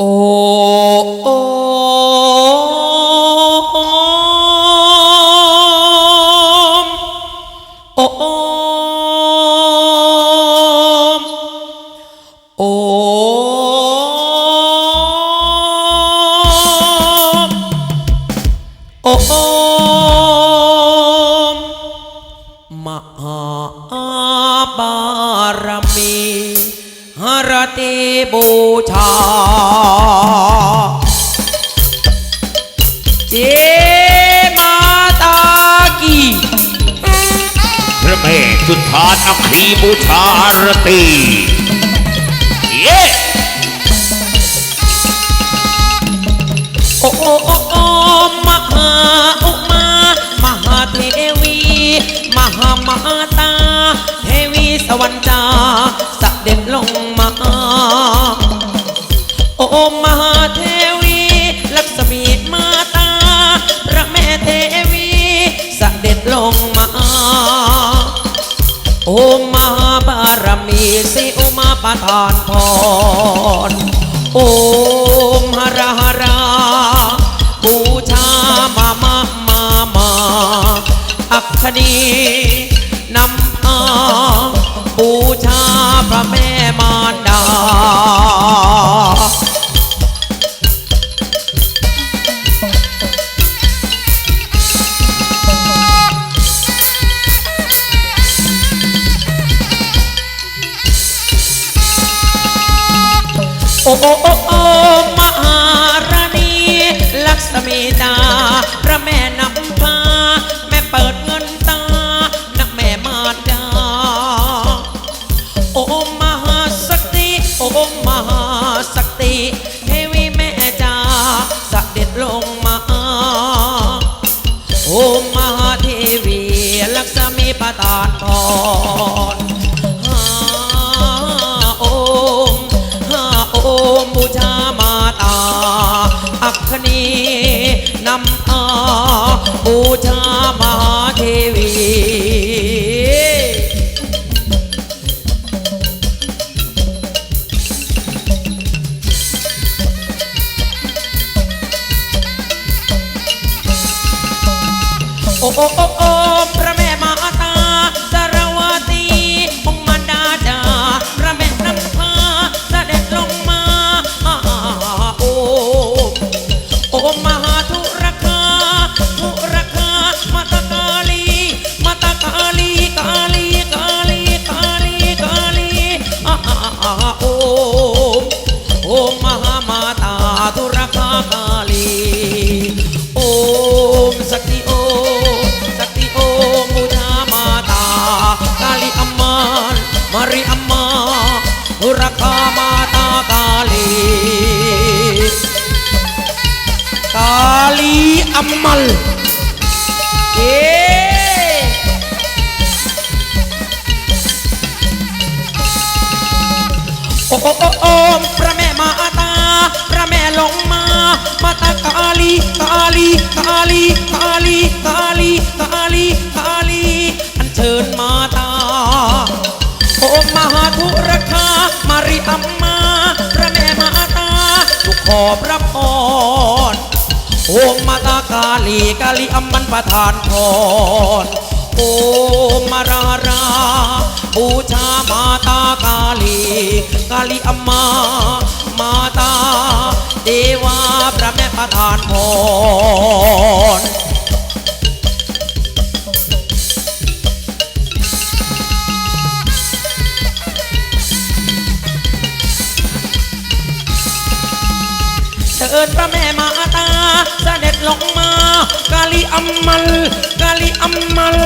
โอโอมโอโอมโอ้มโอโอมมหาบารมีหรติบูชา บูชารตีเย้โอ้โอ้โอ้โอ้มหาอุมามหาเทวีมหามหาตาเทวีสวรรค์จาเด็จลงมาโอ้มหาเท ประทานพรโอ้ โอ้โอ้โอ้โอ้มหารณีลักษมีตาพระแม่นำพาแม่เปิดเงินตานักแม่มาดา โอ้มหาสติโอ้มหาสติเทวีแม่จ้าเด็จลงมา โอมมหาเทวีลักษมีประทานพร นีนำอาบูชา ริอัมมาอุรคามาตากาลีกาลีอัมมัลเอโอ้โอ้โอ้โอมพระแม่มาตา พระแม่ลงมา มาตากาลีกาลีกาลีกาลีกาลีกาลีกาลีอันเชิญมา อมมหาธุรคามาริอัมมา พระแม่มาตาทุกขอพระพรโอมมาตากาลีกาลีอัมมันประทานพรโอมมาราราบูชามาตากาลีกาลีอัมมามาตาเทวาพระแม่ประทานพร เชิญพระแม่มาตาเสด็จลงมากาลีอัมมัลกาลีอัมมัล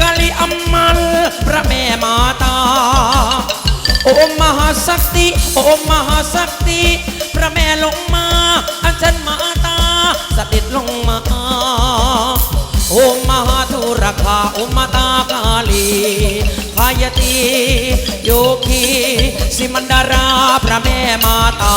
กาลีอัมมัลพระแม่มาตาโอมมหาศักดิ์โอมมหาศักดิ์พระแม่ลงมาอัญเชิญมาตาเสด็จลงมาโอมมหาธุรคาโอมมาตากาลีพายตีโยคีสิมันดาราพระแม่มาตา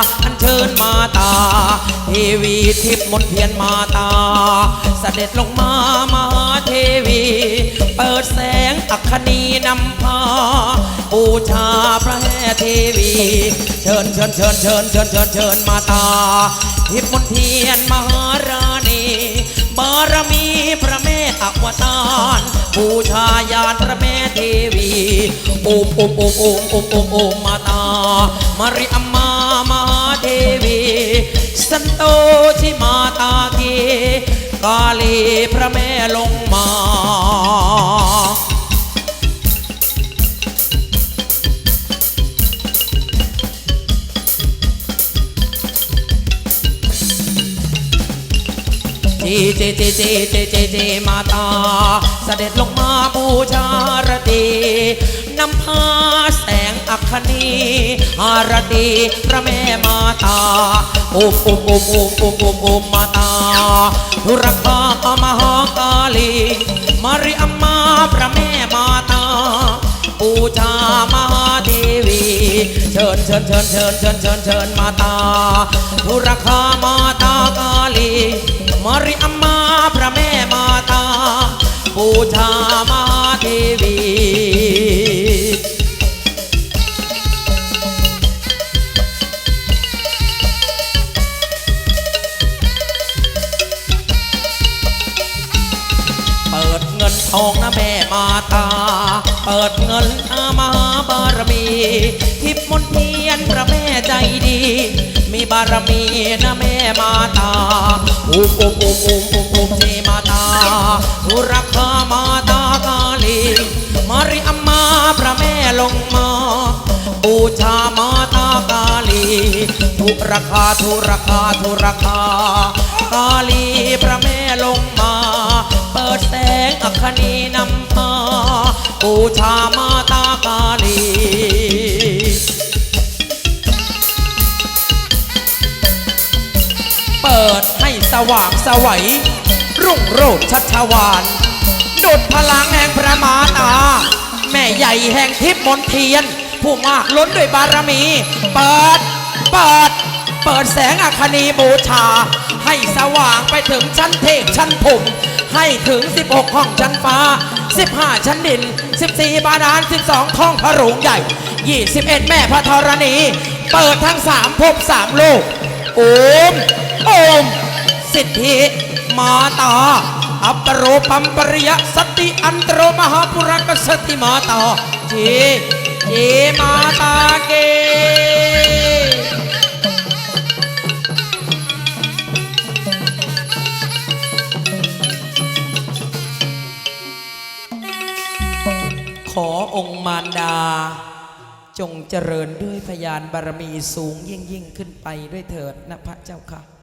เชิญมาตา เทวีทิพมนต์เทียนมาตา เสด็จลงมามหาเทวี เปิดแสงอัคคณีนำพาบูชาพระแม่เทวี เชิญเชิญเชิญเชิญเชิญเชิญเชิญมาตา ทิพมนเทียนมหาราณีบารมีพระแม่อวตารบูชายานพระแม่เทวีโอมโอมโอมโอมโอมโอมมมาตามาริอัมมา สันโตชิมาตาเกกาลีพระแม่ลงมาเจเจเจเจเจเจเจมาตา เสด็จลงมาบูชารตี อัคคณีอารตีพระแม่มาตาโอมโอมโอมโอมโอมโอมโอมมาตาทุรคามหากาลีมาริอัมมาพระแม่มาตาบูชามหาเทวีเชิญเชิญเชิญเชิญเชิญเชิญเชิญมาตาทุรคามาตากาลีมาริอัมมาพระแม่มาตาบูชามหาเทวี เปิดเงินอามาบารมี ทิพมนเทียนพระแม่ใจดี มีบารมีนะแม่มาตาอุมอุมอุมอุมอุมอุมเจมาตาทุรักขามาตากาลีมาริอัมมาพระแม่ลงมาบูชามาตากาลีทุรคาทุรคาทุรคากาลีพระแม่ลงมา เปิดแสงอัคคณีนำพา บูชามาตากาลีเปิดให้สว่างสวัย รุ่งโรจน์ชัชวานดุดพลังแห่งพระมาตา แม่ใหญ่แห่งทิพย์มนเทียน ผู้มากล้นด้วยบารมี เปิด เปิด เปิดแสงอัคคณีบูชา ให้สว่างไปถึงชั้นเทพชั้นผุมให้ถึง 16 ห้องชั้นฟ้า 15 ชั้นดิน 14 บาดาล 12 ท้องพระโรงใหญ่ 21 แม่พระธรณี เปิดทั้ง3ภพ3โลก โอม โอม สิทธิมาตา อัปปโรปัมปริยสติอันตรมหาปุรกสติมาตาเจเจมาตาเก องค์มารดา จงเจริญด้วยพยานบารมีสูงยิ่งยิ่งขึ้นไปด้วยเถิดนะพระเจ้าค่ะ